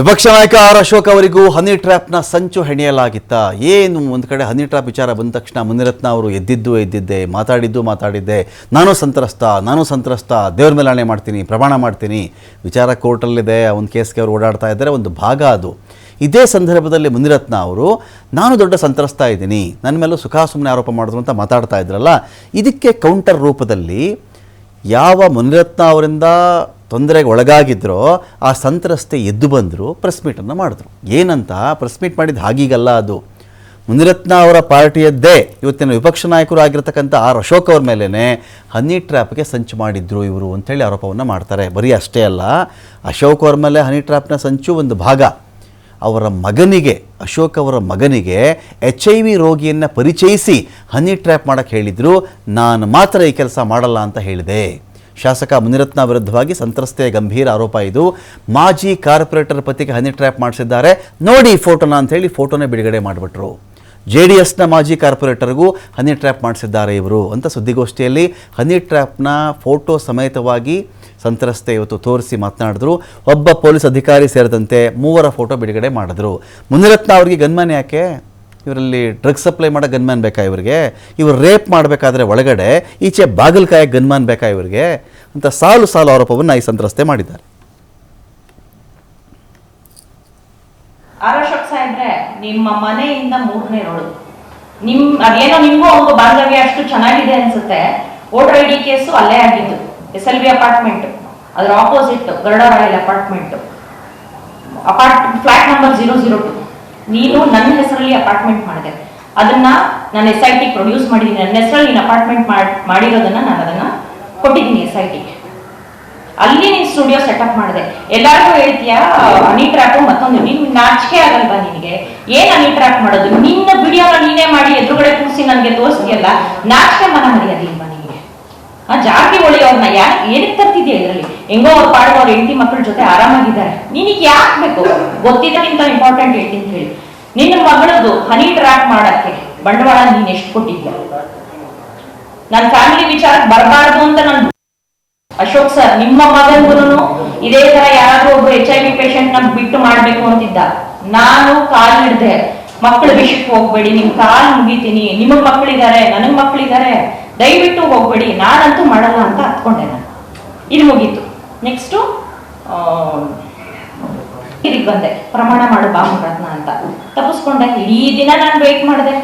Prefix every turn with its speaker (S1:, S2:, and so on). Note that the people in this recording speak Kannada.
S1: ವಿಪಕ್ಷ ನಾಯಕ ಆರ್ ಅಶೋಕ್ ಅವರಿಗೂ ಹನಿ ಟ್ರ್ಯಾಪ್ನ ಸಂಚು ಹೆಣೆಯಲಾಗಿತ್ತ. ಏನು ಒಂದು ಕಡೆ ಹನಿ ಟ್ರ್ಯಾಪ್ ವಿಚಾರ ಬಂದ ತಕ್ಷಣ ಮುನಿರತ್ನ ಅವರು ಎದ್ದಿದ್ದು, ಎದ್ದಿದ್ದೆ, ಮಾತಾಡಿದ್ದು, ಮಾತಾಡಿದ್ದೆ. ನಾನು ಸಂತ್ರಸ್ತ ನಾನು ಸಂತ್ರಸ್ತ, ದೇವ್ರ ಮೇಲಾಣೆ ಮಾಡ್ತೀನಿ, ಪ್ರಮಾಣ ಮಾಡ್ತೀನಿ. ವಿಚಾರ ಕೋರ್ಟಲ್ಲಿದೆ ಒಂದು ಕೇಸ್ಗೆ ಅವರು ಓಡಾಡ್ತಾ ಇದ್ದಾರೆ, ಒಂದು ಭಾಗ ಅದು. ಇದೇ ಸಂದರ್ಭದಲ್ಲಿ ಮುನಿರತ್ನ ಅವರು, ನಾನು ದೊಡ್ಡ ಸಂತ್ರಸ್ತ ಇದ್ದೀನಿ ನನ್ನ ಮೇಲೂ ಸುಖ ಸುಮ್ಮನೆ ಆರೋಪ ಮಾಡಿದ್ರು ಅಂತ ಮಾತಾಡ್ತಾ ಇದ್ರಲ್ಲ, ಇದಕ್ಕೆ ಕೌಂಟರ್ ರೂಪದಲ್ಲಿ ಯಾವ ಮುನಿರತ್ನ ಅವರಿಂದ ತೊಂದರೆಗೆ ಒಳಗಾಗಿದ್ರೋ ಆ ಸಂತ್ರಸ್ತೆ ಎದ್ದು ಬಂದರು ಪ್ರೆಸ್ ಮೀಟನ್ನು ಮಾಡಿದ್ರು. ಏನಂತ? ಪ್ರೆಸ್ ಮೀಟ್ ಮಾಡಿದ್ದು ಹಾಗೀಗಲ್ಲ ಅದು. ಮುನಿರತ್ನ ಅವರ ಪಾರ್ಟಿಯದ್ದೇ. ಇವತ್ತಿನ ವಿಪಕ್ಷ ನಾಯಕರು ಆಗಿರತಕ್ಕಂಥ ಆರ್ ಅಶೋಕ್ ಅವ್ರ ಮೇಲೇ ಹನಿ ಟ್ರ್ಯಾಪ್ಗೆ ಸಂಚು ಮಾಡಿದ್ರು ಇವರು ಅಂಥೇಳಿ ಆರೋಪವನ್ನು ಮಾಡ್ತಾರೆ. ಬರೀ ಅಷ್ಟೇ ಅಲ್ಲ, ಅಶೋಕ್ ಅವ್ರ ಮೇಲೆ ಹನಿ ಟ್ರ್ಯಾಪ್ನ ಸಂಚು ಒಂದು ಭಾಗ. ಅವರ ಮಗನಿಗೆ, ಅಶೋಕ್ ಅವರ ಮಗನಿಗೆ ಎಚ್ ಐ ವಿ ರೋಗಿಯನ್ನು ಪರಿಚಯಿಸಿ ಹನಿ ಟ್ರ್ಯಾಪ್ ಮಾಡೋಕ್ಕೆ ಹೇಳಿದರು, ನಾನು ಮಾತ್ರ ಈ ಕೆಲಸ ಮಾಡಲ್ಲ ಅಂತ ಹೇಳಿದೆ. ಶಾಸಕ ಮುನಿರತ್ನ ವಿರುದ್ಧವಾಗಿ ಸಂತ್ರಸ್ತೆಯ ಗಂಭೀರ ಆರೋಪ ಇದು. ಮಾಜಿ ಕಾರ್ಪೊರೇಟರ್ ಪತಿಗೆ ಹನಿ ಟ್ರ್ಯಾಪ್ ಮಾಡಿಸಿದ್ದಾರೆ. ನೋಡಿ ಫೋಟೋನ ಅಂಥೇಳಿ ಫೋಟೋನೇ ಬಿಡುಗಡೆ ಮಾಡಿಬಿಟ್ರು. ಜೆ ಡಿ ಎಸ್ನ ಮಾಜಿ ಕಾರ್ಪೊರೇಟರ್ಗೂ ಹನಿ ಟ್ರ್ಯಾಪ್ ಮಾಡಿಸಿದ್ದಾರೆ ಇವರು ಅಂತ ಸುದ್ದಿಗೋಷ್ಠಿಯಲ್ಲಿ ಹನಿ ಟ್ರ್ಯಾಪ್ನ ಫೋಟೋ ಸಮೇತವಾಗಿ ಸಂತ್ರಸ್ತೆ ಇವತ್ತು ತೋರಿಸಿ ಮಾತನಾಡಿದ್ರು. ಒಬ್ಬ ಪೊಲೀಸ್ ಅಧಿಕಾರಿ ಸೇರಿದಂತೆ ಮೂವರ ಫೋಟೋ ಬಿಡುಗಡೆ ಮಾಡಿದ್ರು. ಮುನಿರತ್ನ ಅವರಿಗೆ ಗನ್ಮ್ಯಾನ್ ಯಾಕೆ? ಇವರಲ್ಲಿ ಡ್ರಗ್ಸ್ ಸಪ್ಲೈ ಮಾಡೋ ಗನ್ಮ್ಯಾನ್ ಬೇಕಾ ಇವರಿಗೆ? ಇವರು ರೇಪ್ ಮಾಡಬೇಕಾದ್ರೆ ಒಳಗಡೆ ಈಚೆ ಬಾಗಲಕಾಯ ಗನ್ಮ್ಯಾನ್ ಬೇಕಾ ಇವರಿಗೆ? ಅಂತ ಸಾಲು ಸಾಲು ಆರೋಪವನ್ನು ಈ ಸಂತ್ರಸ್ತೆ ಮಾಡಿದ್ದಾರೆ.
S2: ಆರ್ ಸಾಹೇಬ್ರೆ, ನಿಮ್ಮ ಮನೆಯಿಂದ ಮೂರನೇ ರೋಡು. ನಿಮ್, ಅದೇನೋ ನಿಮ್ಗೂ ಅವ್ರಿಗೂ ಬಾಂಧವ್ಯ ಅಷ್ಟು ಚೆನ್ನಾಗಿದೆ ಅನ್ಸುತ್ತೆ. ವೋಟರ್ ಐ ಡಿ ಕೇಸು ಅಲ್ಲೇ ಆಗಿದ್ದು. ಎಸ್ ಎಲ್ ಬಿ ಅಪಾರ್ಟ್ಮೆಂಟ್ ಅದ್ರ opposite Garuda royal apartment apart flat number zero zero two ನೀನು ನನ್ನ ಹೆಸರಲ್ಲಿ ಅಪಾರ್ಟ್ಮೆಂಟ್ ಮಾಡಿದೆ. ಅದನ್ನ ನಾನು ಎಸ್ ಐ ಟಿ ಪ್ರೊಡ್ಯೂಸ್ ಮಾಡಿದ್ದೀನಿ ನನ್ನ ಹೆಸರಲ್ಲಿ ನೀನು ಅಪಾರ್ಟ್ಮೆಂಟ್ ಮಾಡಿರೋದನ್ನ ನಾನು ಅದನ್ನ ಕೊಟ್ಟಿದ್ದೀನಿ ಎಸ್ ಐ ಟಿ ಅಲ್ಲಿ ನೀನು ಸ್ಟುಡಿಯೋ ಸೆಟಪ್ ಮಾಡಿದೆ. ಎಲ್ಲಾರ್ಗೂ ಹೇಳ್ತೀಯಾ ಹನಿ ಮತ್ತೊಂದು ನಿನ್ ನಾಚಿಕೆ ಆಗಲ್ವಾ ನಿನಗೆ? ಏನ್ ಹನಿ ಮಾಡೋದು? ನಿನ್ನ ವಿಡಿಯೋ ನೀನೇ ಮಾಡಿ ಎದುರುಗಡೆ ಕೂರಿಸಿ ನನಗೆ ತೋರಿಸ್ತೀಯಲ್ಲ ನಾಚಿಕೆ ಮನ ಮರಿಯೋದಿಲ್ವಾ ನಿನಗೆ? ಆ ಜಾತಿ ಒಳ್ಳೆಯವ್ರನ್ನ ಯಾ ಏನಕ್ಕೆ ತರ್ತಿದ್ಯಾ ಇದರಲ್ಲಿ? ಹೆಂಗೋ ಅವ್ರ ಪಾಡು ಅವ್ರ ಹೆಂಡತಿ ಮಕ್ಕಳ ಜೊತೆ ಆರಾಮಾಗಿದ್ದಾರೆ. ನಿನಗೆ ಯಾಕೆ ಬೇಕು? ಗೊತ್ತಿದ್ದಕ್ಕಿಂತ ಇಂಪಾರ್ಟೆಂಟ್ ಹೇಳ್ತೀನಿ ಹೇಳಿ. ನಿನ್ನ ಮಗಳದ್ದು ಹನಿ ಟ್ರ್ಯಾಕ್ ಮಾಡಕ್ಕೆ ಬಂಡವಾಳ ನೀನ್ ಎಷ್ಟು ಕೊಟ್ಟಿದ್ಯ? ನನ್ನ ಫ್ಯಾಮಿಲಿ ವಿಚಾರಕ್ಕೆ ಬರಬಾರ್ದು ಅಂತ ನನ್ ಅಶೋಕ್ ಸರ್ ನಿಮ್ಮ ಮಗನ್ಗುನು ಇದೇ ತರ ಯಾರಾದ್ರೂ ಒಬ್ರು ಎಚ್ ಐ ವಿ ಪೇಷಂಟ್ ನಮ್ಗೆ ಬಿಟ್ಟು ಮಾಡ್ಬೇಕು ಅಂತಿದ್ದ. ನಾನು ಕಾಲು ಹಿಡ್ದೆ ಮಕ್ಕಳ ವಿಷಯಕ್ಕೆ ಹೋಗ್ಬೇಡಿ, ನಿಮ್ ಕಾಲು ಮುಗಿತೀನಿ. ನಿಮ್ಮ ಮಕ್ಕಳಿದ್ದಾರೆ ನನಗ್ ಮಕ್ಕಳಿದ್ದಾರೆ ದಯವಿಟ್ಟು ಹೋಗ್ಬೇಡಿ. ನಾನಂತೂ ಮಾಡಲ್ಲ ಅಂತ ಹತ್ಕೊಂಡೆ ನಾನು. ಇದು ಮುಗೀತು. ನೆಕ್ಸ್ಟು ಇದಕ್ಕೆ ಬಂದೆ. ಪ್ರಮಾಣ ಮಾಡು ಬಾ ಅಂತ. ತಪ್ಪಿಸ್ಕೊಂಡೆ. ಇಡೀ ದಿನ ನಾನು ವೇಟ್ ಮಾಡಿದೆ.